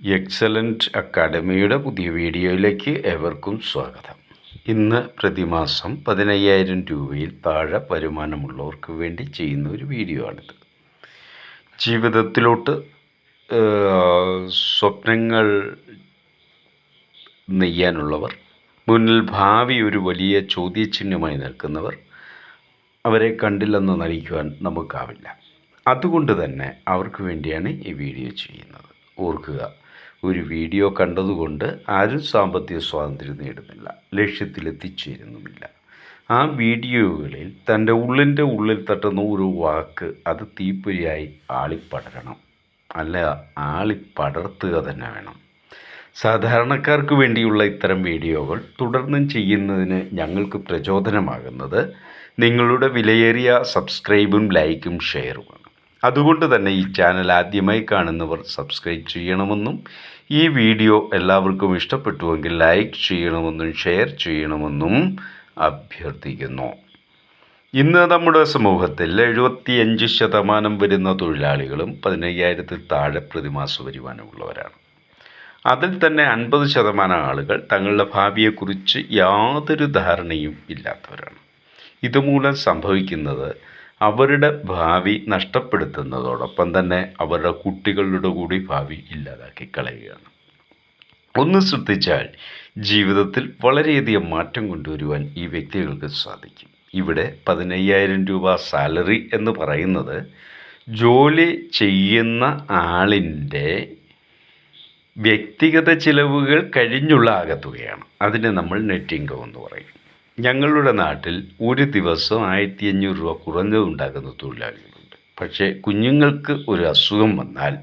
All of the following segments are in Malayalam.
എക്സലന്റ് അക്കാഡമിയുടെ പുതിയ വീഡിയോയിലേക്ക് ഏവർക്കും സ്വാഗതം. ഇന്ന് പ്രതിമാസം പതിനയ്യായിരം രൂപയിൽ താഴെ വരുമാനമുള്ളവർക്ക് വേണ്ടി ചെയ്യുന്ന ഒരു വീഡിയോ ആണിത്. ജീവിതത്തിലോട്ട് സ്വപ്നങ്ങൾ നെയ്യാനുള്ളവർ മുന്നിൽ ഭാവി ഒരു വലിയ ചോദ്യചിഹ്നമായി നിൽക്കുന്നവർ അവരെ കണ്ടില്ലെന്ന് നടിക്കുവാൻ നമുക്കാവില്ല. അതുകൊണ്ട് തന്നെ അവർക്ക് വേണ്ടിയാണ് ഈ വീഡിയോ ചെയ്യുന്നത്. ഓർക്കുക ഒരു വീഡിയോ കണ്ടതുകൊണ്ട് ആരും സാമ്പത്തിക സ്വാതന്ത്ര്യം നേടുന്നില്ല ലക്ഷ്യത്തിലെത്തിച്ചേരുന്നുമില്ല. ആ വീഡിയോകളിൽ തന്റെ ഉള്ളിന്റെ ഉള്ളിൽ തട്ടുന്ന ഒരു വാക്ക് അത് തീപ്പൊരിയായി ആളിപ്പടരണം. അല്ല ആളിപ്പടർത്തുക തന്നെ വേണം. സാധാരണക്കാർക്ക് വേണ്ടിയുള്ള ഇത്തരം വീഡിയോകൾ തുടർന്നും ചെയ്യുന്നതിന് ഞങ്ങൾക്ക് പ്രചോദനമാകുന്നത് നിങ്ങളുടെ വിലയേറിയ സബ്സ്ക്രൈബും ലൈക്കും ഷെയറുമാണ്. അതുകൊണ്ട് തന്നെ ഈ ചാനൽ ആദ്യമായി കാണുന്നവർ സബ്സ്ക്രൈബ് ചെയ്യണമെന്നും ഈ വീഡിയോ എല്ലാവർക്കും ഇഷ്ടപ്പെട്ടുവെങ്കിൽ ലൈക്ക് ചെയ്യണമെന്നും ഷെയർ ചെയ്യണമെന്നും അഭ്യർത്ഥിക്കുന്നു. ഇന്ന് നമ്മുടെ സമൂഹത്തിൽ എഴുപത്തിയഞ്ച് ശതമാനം വരുന്ന തൊഴിലാളികളും പതിനയ്യായിരത്തിൽ താഴെ പ്രതിമാസ വരുമാനമുള്ളവരാണ്. അതിൽ തന്നെ അൻപത് ശതമാനം ആളുകൾ തങ്ങളുടെ ഭാവിയെക്കുറിച്ച് യാതൊരു ധാരണയും ഇല്ലാത്തവരാണ്. ഇതുമൂലം സംഭവിക്കുന്നത് അവരുടെ ഭാവി നഷ്ടപ്പെടുത്തുന്നതോടൊപ്പം തന്നെ അവരുടെ കുട്ടികളുടെ കൂടി ഭാവി ഇല്ലാതാക്കി കളയുകയാണ്. ഒന്ന് ശ്രദ്ധിച്ചാൽ ജീവിതത്തിൽ വളരെയധികം മാറ്റം കൊണ്ടുവരുവാൻ ഈ വ്യക്തികൾക്ക് സാധിക്കും. ഇവിടെ പതിനയ്യായിരം രൂപ സാലറി എന്ന് പറയുന്നത് ജോലി ചെയ്യുന്ന ആളിന്റെ വ്യക്തിഗത ചിലവുകൾ കഴിഞ്ഞുള്ള ആകത്തുകയാണ്. അതിനെ നമ്മൾ നെറ്റ് ഇൻകം എന്ന് പറയും. ഞങ്ങളുടെ നാട്ടിൽ ഒരു ദിവസം ആയിരത്തി അഞ്ഞൂറ് രൂപ കുറഞ്ഞതുണ്ടാക്കുന്ന തൊഴിലാളികളുണ്ട്. പക്ഷേ കുഞ്ഞുങ്ങൾക്ക് ഒരു അസുഖം വന്നാൽ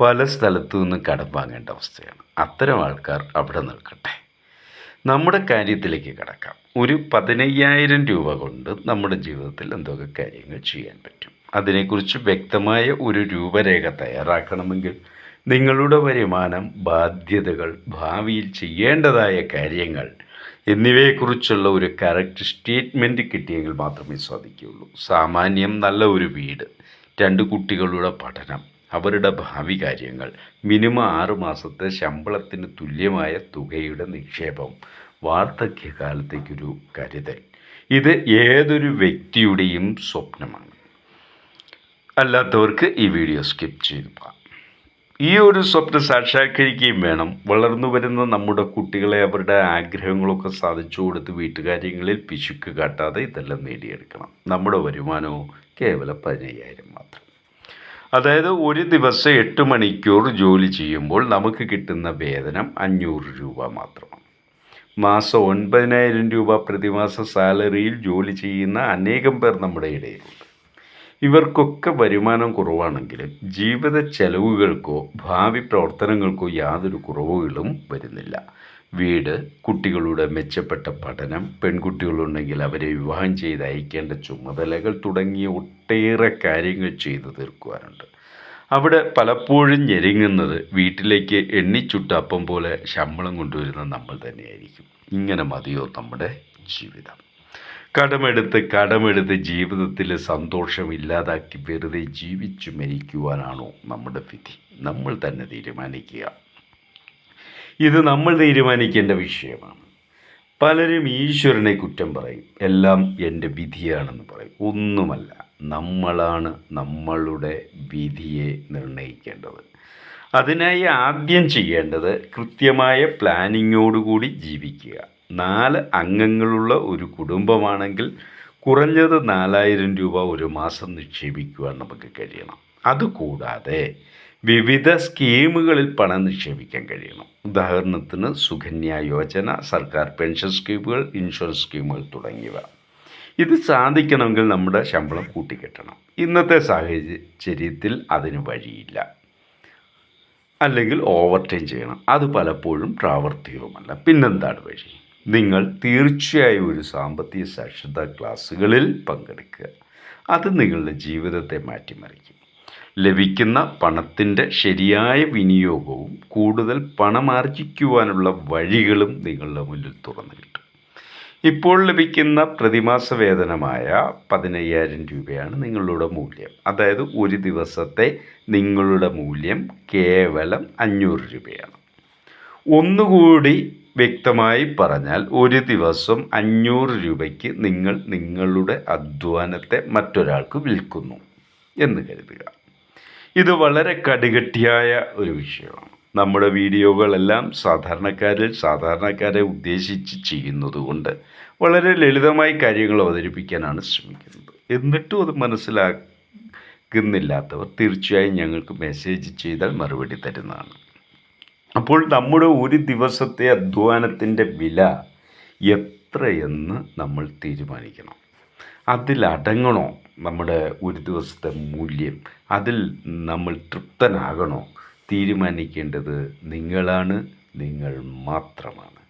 പല സ്ഥലത്തു നിന്നും കടം വാങ്ങേണ്ട അവസ്ഥയാണ്. അത്തരം ആൾക്കാർ അവിടെ നിൽക്കട്ടെ. നമ്മുടെ കാര്യത്തിലേക്ക് കിടക്കാം. ഒരു പതിനയ്യായിരം രൂപ കൊണ്ട് നമ്മുടെ ജീവിതത്തിൽ എന്തൊക്കെ കാര്യങ്ങൾ ചെയ്യാൻ പറ്റും? അതിനെക്കുറിച്ച് വ്യക്തമായ ഒരു രൂപരേഖ തയ്യാറാക്കണമെങ്കിൽ നിങ്ങളുടെ വരുമാനം ബാധ്യതകൾ ഭാവിയിൽ ചെയ്യേണ്ടതായ കാര്യങ്ങൾ എന്നിവയെക്കുറിച്ചുള്ള ഒരു കറക്റ്റ് സ്റ്റേറ്റ്മെന്റ് കിട്ടിയെങ്കിൽ മാത്രമേ സാധിക്കുകയുള്ളൂ. സാമാന്യം നല്ല ഒരു വീട് രണ്ട് കുട്ടികളുടെ പഠനം അവരുടെ ഭാവി കാര്യങ്ങൾ മിനിമം ആറ് മാസത്തെ ശമ്പളത്തിന് തുല്യമായ തുകയുടെ നിക്ഷേപം വാർദ്ധക്യകാലത്തേക്കൊരു കരുതൽ. ഇത് ഏതൊരു വ്യക്തിയുടെയും സ്വപ്നമാണ്. അല്ലാത്തവർക്ക് ഈ വീഡിയോ സ്കിപ്പ് ചെയ്തു പോകാം. ഈ ഒരു സ്വപ്നം സാക്ഷാത്കരിക്കുകയും വേണം. വളർന്നു വരുന്ന നമ്മുടെ കുട്ടികളെ അവരുടെ ആഗ്രഹങ്ങളൊക്കെ സാധിച്ചു കൊടുത്ത് വീട്ടുകാര്യങ്ങളിൽ പിശുക്ക് കാട്ടാതെ ഇതെല്ലാം നേടിയെടുക്കണം. നമ്മുടെ വരുമാനവും കേവലം പതിനയ്യായിരം മാത്രം. അതായത് ഒരു ദിവസം എട്ട് മണിക്കൂർ ജോലി ചെയ്യുമ്പോൾ നമുക്ക് കിട്ടുന്ന വേതനം അഞ്ഞൂറ് രൂപ മാത്രമാണ്. മാസം ഒൻപതിനായിരം രൂപ പ്രതിമാസ സാലറിയിൽ ജോലി ചെയ്യുന്ന അനേകം പേർ നമ്മുടെ ഇടയിലുണ്ട്. ഇവർക്കൊക്കെ വരുമാനം കുറവാണെങ്കിലും ജീവിത ചെലവുകൾക്കോ ഭാവി പ്രവർത്തനങ്ങൾക്കോ യാതൊരു കുറവുകളും വരുന്നില്ല. വീട് കുട്ടികളുടെ മെച്ചപ്പെട്ട പഠനം പെൺകുട്ടികളുണ്ടെങ്കിൽ അവരെ വിവാഹം ചെയ്ത് അയക്കേണ്ട ചുമതലകൾ തുടങ്ങിയ ഒട്ടേറെ കാര്യങ്ങൾ ചെയ്തു തീർക്കുവാനുണ്ട്. അവിടെ പലപ്പോഴും ഞെരുങ്ങുന്നത് വീട്ടിലേക്ക് എണ്ണിച്ചുട്ട അപ്പം പോലെ ശമ്പളം കൊണ്ടുവരുന്ന നമ്മൾ തന്നെയായിരിക്കും. ഇങ്ങനെ മതിയോ നമ്മുടെ ജീവിതം? കടമെടുത്ത് കടമെടുത്ത് ജീവിതത്തിൽ സന്തോഷം ഇല്ലാതാക്കി വെറുതെ ജീവിച്ചു മരിക്കുവാനാണോ നമ്മുടെ വിധി? നമ്മൾ തന്നെ തീരുമാനിക്കുക. ഇത് നമ്മൾ തീരുമാനിക്കേണ്ട വിഷയമാണ്. പലരും ഈശ്വരനെ കുറ്റം പറയും. എല്ലാം എന്റെ വിധിയാണെന്ന് പറയും. ഒന്നുമല്ല നമ്മളാണ് നമ്മളുടെ വിധിയെ നിർണയിക്കേണ്ടത് അതിനായി ആദ്യം ചെയ്യേണ്ടത് കൃത്യമായ പ്ലാനിങ്ങോടുകൂടി ജീവിക്കുക. നാല് അംഗങ്ങളുള്ള ഒരു കുടുംബമാണെങ്കിൽ കുറഞ്ഞത് നാലായിരം രൂപ ഒരു മാസം നിക്ഷേപിക്കുവാൻ നമുക്ക് കഴിയണം. അതുകൂടാതെ വിവിധ സ്കീമുകളിൽ പണം നിക്ഷേപിക്കാൻ കഴിയണം. ഉദാഹരണത്തിന് സുഖന്യ യോജന സർക്കാർ പെൻഷൻ സ്കീമുകൾ ഇൻഷുറൻസ് സ്കീമുകൾ തുടങ്ങിയവ. ഇത് സാധിക്കണമെങ്കിൽ നമ്മുടെ ശമ്പളം കൂട്ടിക്കെട്ടണം. ഇന്നത്തെ സാഹചര്യത്തിൽ അതിന് വഴിയില്ല. അല്ലെങ്കിൽ ഓവർ ടൈം ചെയ്യണം. അത് പലപ്പോഴും പ്രാവർത്തികവുമല്ല. പിന്നെന്താണ് വഴി? നിങ്ങൾ തീർച്ചയായും ഒരു സാമ്പത്തിക സാക്ഷരതാ ക്ലാസ്സുകളിൽ പങ്കെടുക്കുക. അത് നിങ്ങളുടെ ജീവിതത്തെ മാറ്റിമറിക്കും. ലഭിക്കുന്ന പണത്തിന്റെ ശരിയായ വിനിയോഗവും കൂടുതൽ പണമാർജിക്കുവാനുള്ള വഴികളും നിങ്ങളുടെ മുന്നിൽ തുറന്നു കിട്ടും. ഇപ്പോൾ ലഭിക്കുന്ന പ്രതിമാസ വേതനമായ പതിനയ്യായിരം രൂപയാണ് നിങ്ങളുടെ മൂല്യം. അതായത് ഒരു ദിവസത്തെ നിങ്ങളുടെ മൂല്യം കേവലം അഞ്ഞൂറ് രൂപയാണ്. ഒന്നുകൂടി വ്യക്തമായി പറഞ്ഞാൽ ഒരു ദിവസം അഞ്ഞൂറ് രൂപയ്ക്ക് നിങ്ങൾ നിങ്ങളുടെ അധ്വാനത്തെ മറ്റൊരാൾക്ക് വിൽക്കുന്നു എന്ന് കരുതുക. ഇത് വളരെ കടുകട്ടിയായ ഒരു വിഷയമാണ്. നമ്മുടെ വീഡിയോകളെല്ലാം സാധാരണക്കാരിൽ സാധാരണക്കാരെ ഉദ്ദേശിച്ച് ചെയ്യുന്നതുകൊണ്ട് വളരെ ലളിതമായി കാര്യങ്ങൾ അവതരിപ്പിക്കാനാണ് ശ്രമിക്കുന്നത്. എന്നിട്ടും അത് മനസ്സിലാക്കുന്നില്ലാത്തവർ തീർച്ചയായും ഞങ്ങൾക്ക് മെസ്സേജ് ചെയ്താൽ മറുപടി തരുന്നതാണ്. അപ്പോൾ നമ്മുടെ ഒരു ദിവസത്തെ അധ്വാനത്തിന്റെ വില എത്രയെന്ന് നമ്മൾ തീരുമാനിക്കണം. അതിലടങ്ങണോ നമ്മുടെ ഒരു ദിവസത്തെ മൂല്യം? അതിൽ നമ്മൾ തൃപ്തനാകണോ? തീരുമാനിക്കേണ്ടത് നിങ്ങളാണ് നിങ്ങൾ മാത്രമാണ്.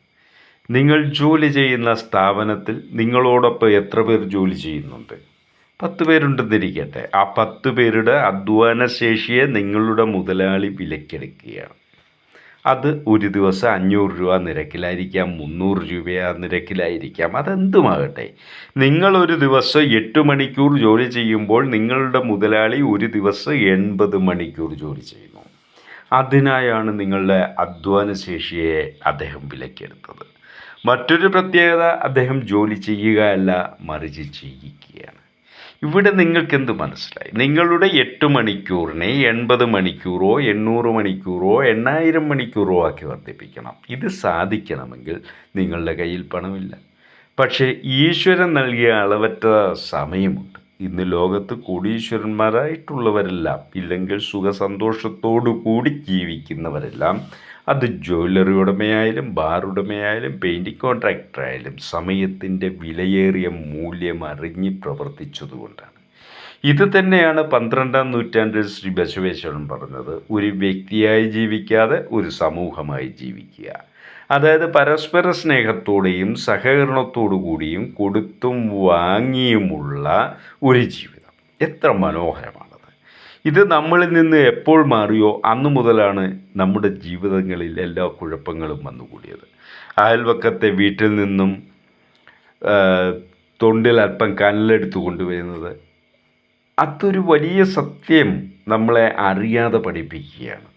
നിങ്ങൾ ജോലി ചെയ്യുന്ന സ്ഥാപനത്തിൽ നിങ്ങളോടൊപ്പം എത്ര പേർ ജോലി ചെയ്യുന്നുണ്ട്? പത്ത് പേരുണ്ടെന്നിരിക്കട്ടെ. ആ പത്ത് പേരുടെ അധ്വാന ശേഷിയെ നിങ്ങളുടെ മുതലാളി വിലക്കെടുക്കുകയാണ്. അത് ഒരു ദിവസം അഞ്ഞൂറ് രൂപ നിരക്കിലായിരിക്കാം മുന്നൂറ് രൂപ നിരക്കിലായിരിക്കാം. അതെന്തുമാകട്ടെ? നിങ്ങളൊരു ദിവസം എട്ട് മണിക്കൂർ ജോലി ചെയ്യുമ്പോൾ നിങ്ങളുടെ മുതലാളി ഒരു ദിവസം എൺപത് മണിക്കൂർ ജോലി ചെയ്യുന്നു. അതിനായാണ് നിങ്ങളുടെ അധ്വാനശേഷിയെ അദ്ദേഹം വിലക്കെടുത്തത് മറ്റൊരു പ്രത്യേകത അദ്ദേഹം ജോലി ചെയ്യുകയല്ല മറിച്ച് ചെയ്യിക്കുകയാണ് ഇവിടെ നിങ്ങൾക്ക് എന്ത് മനസ്സിലായി? നിങ്ങളുടെ എട്ട് മണിക്കൂറിനെ എൺപത് മണിക്കൂറോ എണ്ണൂറ് മണിക്കൂറോ എണ്ണായിരം മണിക്കൂറോ ആക്കി വർദ്ധിപ്പിക്കണം. ഇത് സാധിക്കണമെങ്കിൽ നിങ്ങളുടെ കയ്യിൽ പണമില്ല. പക്ഷേ ഈശ്വരൻ നൽകിയ അളവറ്റ സമയമുണ്ട്. ഇന്ന് ലോകത്ത് കോടീശ്വരന്മാരായിട്ടുള്ളവരെല്ലാം ഇല്ലെങ്കിൽ സുഖസന്തോഷത്തോടു കൂടി ജീവിക്കുന്നവരെല്ലാം അത് ജ്വല്ലറി ഉടമയായാലും ബാർ ഉടമയായാലും പെയിന്റിങ് കോൺട്രാക്ടറായാലും സമയത്തിന്റെ വിലയേറിയ മൂല്യം അറിഞ്ഞ് പ്രവർത്തിച്ചതുകൊണ്ടാണ്. ഇത് തന്നെയാണ് പന്ത്രണ്ടാം നൂറ്റാണ്ടിൽ ശ്രീ ബസവേശ്വരൻ പറഞ്ഞത് ഒരു വ്യക്തിയായി ജീവിക്കാതെ ഒരു സമൂഹമായി ജീവിക്കുക. അതായത് പരസ്പര സ്നേഹത്തോടെയും സഹകരണത്തോടു കൂടിയും കൊടുത്തും വാങ്ങിയുമുള്ള ഒരു ജീവിതം. എത്ര മനോഹരമാണത് ഇത് നമ്മളിൽ നിന്ന് എപ്പോൾ മാറിയോ അന്നു മുതലാണ് നമ്മുടെ ജീവിതങ്ങളിൽ എല്ലാ കുഴപ്പങ്ങളും വന്നുകൂടിയത്. അയൽവക്കത്തെ വീട്ടിൽ നിന്നും തൊണ്ടിൽ അല്പം കല്ലെടുത്ത് കൊണ്ടുവരുന്നത്. അതൊരു വലിയ സത്യം നമ്മളെ അറിയാതെ പഠിപ്പിക്കുകയാണ്.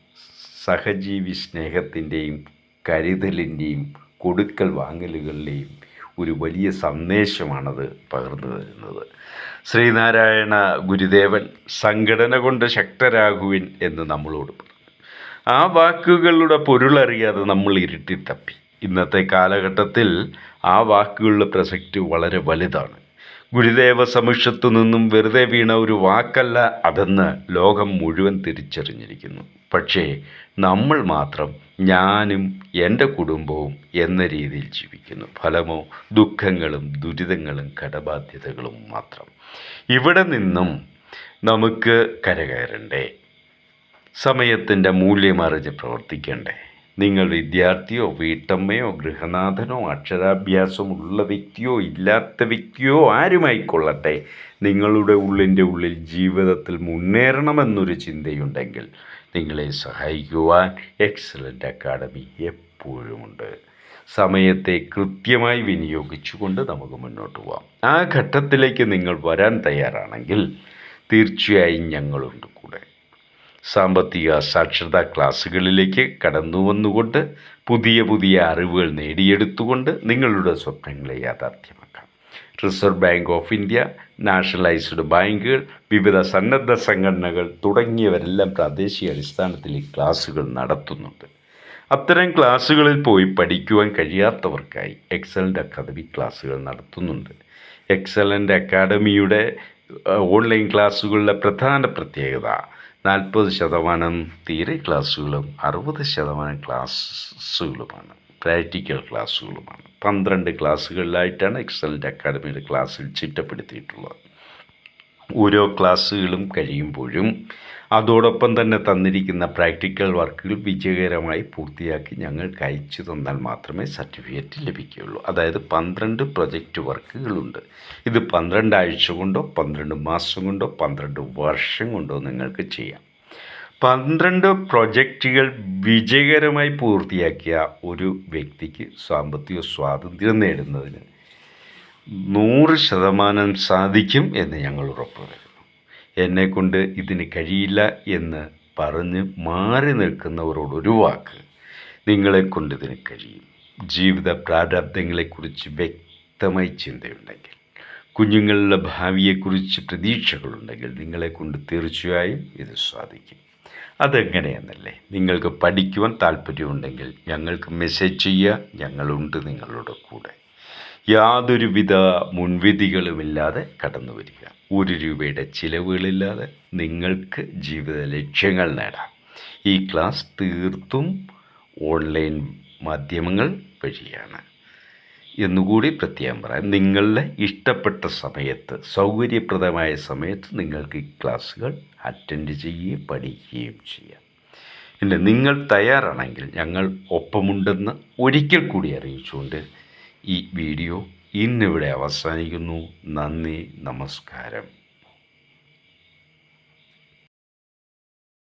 സഹജീവി സ്നേഹത്തിന്റെയും കരുതലിന്റെയും കൊടുക്കൽ വാങ്ങലുകളുടെയും ഒരു വലിയ സന്ദേശമാണത് പകർന്നു തരുന്നത്. ശ്രീനാരായണ ഗുരുദേവൻ സംഘടന കൊണ്ട് ശക്തരാകുവിൻ എന്ന് നമ്മളോട് പറഞ്ഞു. ആ വാക്കുകളുടെ പൊരുളറിയാതെ നമ്മൾ ഇരുട്ടിത്തപ്പി ഇന്നത്തെ കാലഘട്ടത്തിൽ ആ വാക്കുകളുടെ പ്രസക്തി വളരെ വലുതാണ്. ഗുരുദേവ സമിഷത്തു നിന്നും വെറുതെ വീണ ഒരു വാക്കല്ല അതെന്ന് ലോകം മുഴുവൻ തിരിച്ചറിഞ്ഞിരിക്കുന്നു. പക്ഷേ നമ്മൾ മാത്രം ഞാനും എന്റെ കുടുംബവും എന്ന രീതിയിൽ ജീവിക്കുന്നു. ഫലമോ ദുഃഖങ്ങളും ദുരിതങ്ങളും കടബാധ്യതകളും മാത്രം. ഇവിടെ നിന്നും നമുക്ക് കരകയറണ്ടേ. സമയത്തിന്റെ മൂല്യം അറിഞ്ഞ് പ്രവർത്തിക്കണ്ടേ. നിങ്ങൾ വിദ്യാർത്ഥിയോ വീട്ടമ്മയോ ഗൃഹനാഥനോ അക്ഷരാഭ്യാസമുള്ള വ്യക്തിയോ ഇല്ലാത്ത വ്യക്തിയോ ആരുമായിക്കൊള്ളട്ടെ? നിങ്ങളുടെ ഉള്ളിന്റെ ഉള്ളിൽ ജീവിതത്തിൽ മുന്നേറണമെന്നൊരു ചിന്തയുണ്ടെങ്കിൽ നിങ്ങളെ സഹായിക്കുവാൻ എക്സലന്റ് അക്കാഡമി എപ്പോഴുമുണ്ട്. സമയത്തെ കൃത്യമായി വിനിയോഗിച്ചുകൊണ്ട് നമുക്ക് മുന്നോട്ട് പോകാം ആ ഘട്ടത്തിലേക്ക് നിങ്ങൾ വരാൻ തയ്യാറാണെങ്കിൽ തീർച്ചയായും ഞങ്ങളുണ്ട്. സാമ്പത്തിക സാക്ഷരതാ ക്ലാസ്സുകളിലേക്ക് കടന്നു വന്നുകൊണ്ട് പുതിയ പുതിയ അറിവുകൾ നേടിയെടുത്തുകൊണ്ട് നിങ്ങളുടെ സ്വപ്നങ്ങളെ യാഥാർത്ഥ്യമാക്കാം. Reserve Bank of India nationalised ബാങ്കുകൾ വിവിധ സന്നദ്ധ സംഘടനകൾ തുടങ്ങിയവരെല്ലാം പ്രാദേശിക അടിസ്ഥാനത്തിൽ ഈ ക്ലാസ്സുകൾ നടത്തുന്നുണ്ട്. അത്തരം ക്ലാസ്സുകളിൽ പോയി പഠിക്കുവാൻ കഴിയാത്തവർക്കായി എക്സലന്റ് അക്കാദമി ക്ലാസ്സുകൾ നടത്തുന്നുണ്ട്. എക്സലന്റ് അക്കാദമിയുടെ ഓൺലൈൻ ക്ലാസ്സുകളുടെ പ്രധാന പ്രത്യേകത നാൽപ്പത് ശതമാനം തീരെ ക്ലാസ്സുകളും അറുപത് ശതമാനം ക്ലാസ്സുകളുമാണ്. പ്രാക്ടിക്കൽ ക്ലാസ്സുകളുമാണ്. പന്ത്രണ്ട് ക്ലാസ്സുകളിലായിട്ടാണ് എക്സലന്റ് അക്കാഡമിയുടെ ക്ലാസ്സിൽ ചിട്ടപ്പെടുത്തിയിട്ടുള്ളത്. ഓരോ ക്ലാസ്സുകളും കഴിയുമ്പോഴും അതോടൊപ്പം തന്നെ തന്നിരിക്കുന്ന പ്രാക്ടിക്കൽ വർക്കുകൾ വിജയകരമായി പൂർത്തിയാക്കി ഞങ്ങൾ അയച്ചു തന്നാൽ മാത്രമേ സർട്ടിഫിക്കറ്റ് ലഭിക്കുകയുള്ളൂ. അതായത് പന്ത്രണ്ട് പ്രൊജക്റ്റ് വർക്കുകളുണ്ട്. ഇത് പന്ത്രണ്ട് ആഴ്ച കൊണ്ടോ പന്ത്രണ്ട് മാസം കൊണ്ടോ പന്ത്രണ്ട് വർഷം കൊണ്ടോ നിങ്ങൾക്ക് ചെയ്യാം. പന്ത്രണ്ട് പ്രൊജക്റ്റുകൾ വിജയകരമായി പൂർത്തിയാക്കിയ ഒരു വ്യക്തിക്ക് സാമ്പത്തിക സ്വാതന്ത്ര്യം നേടുന്നതിന് നൂറ് ശതമാനം സാധിക്കും എന്ന് ഞങ്ങൾ ഉറപ്പ് വരുന്നു. എന്നെക്കൊണ്ട് ഇതിന് കഴിയില്ല എന്ന് പറഞ്ഞ് മാറി നിൽക്കുന്നവരോട് ഒരു വാക്ക് നിങ്ങളെക്കൊണ്ട് ഇതിന് കഴിയും. ജീവിത പ്രാരാബ്ദങ്ങളെക്കുറിച്ച് വ്യക്തമായി ചിന്തയുണ്ടെങ്കിൽ കുഞ്ഞുങ്ങളുടെ ഭാവിയെക്കുറിച്ച് പ്രതീക്ഷകളുണ്ടെങ്കിൽ നിങ്ങളെക്കൊണ്ട് തീർച്ചയായും ഇത് സാധിക്കും. അതെങ്ങനെയെന്നല്ലേ? നിങ്ങൾക്ക് പഠിക്കുവാൻ താല്പര്യമുണ്ടെങ്കിൽ ഞങ്ങൾക്ക് മെസ്സേജ് ചെയ്യുക ഞങ്ങളുണ്ട് നിങ്ങളുടെ കൂടെ. യാതൊരുവിധ മുൻവിധികളുമില്ലാതെ കടന്നു വരിക. ഒരു രൂപയുടെ ചിലവുകളില്ലാതെ നിങ്ങൾക്ക് ജീവിത ലക്ഷ്യങ്ങൾ നേടാം. ഈ ക്ലാസ് തീർത്തും ഓൺലൈൻ മാധ്യമങ്ങൾ വഴിയാണ്. എന്നുകൂടി പ്രത്യേകം പറയാം നിങ്ങളുടെ ഇഷ്ടപ്പെട്ട സമയത്ത് സൗകര്യപ്രദമായ സമയത്ത് നിങ്ങൾക്ക് ഈ ക്ലാസ്സുകൾ അറ്റൻഡ് ചെയ്യുകയും പഠിക്കുകയും ചെയ്യാം. പിന്നെ നിങ്ങൾ തയ്യാറാണെങ്കിൽ ഞങ്ങൾ ഒപ്പമുണ്ടെന്ന് ഒരിക്കൽ കൂടി അറിയിച്ചുകൊണ്ട് ഈ വീഡിയോ ഇന്നിവിടെ അവസാനിക്കുന്നു. നന്ദി നമസ്കാരം.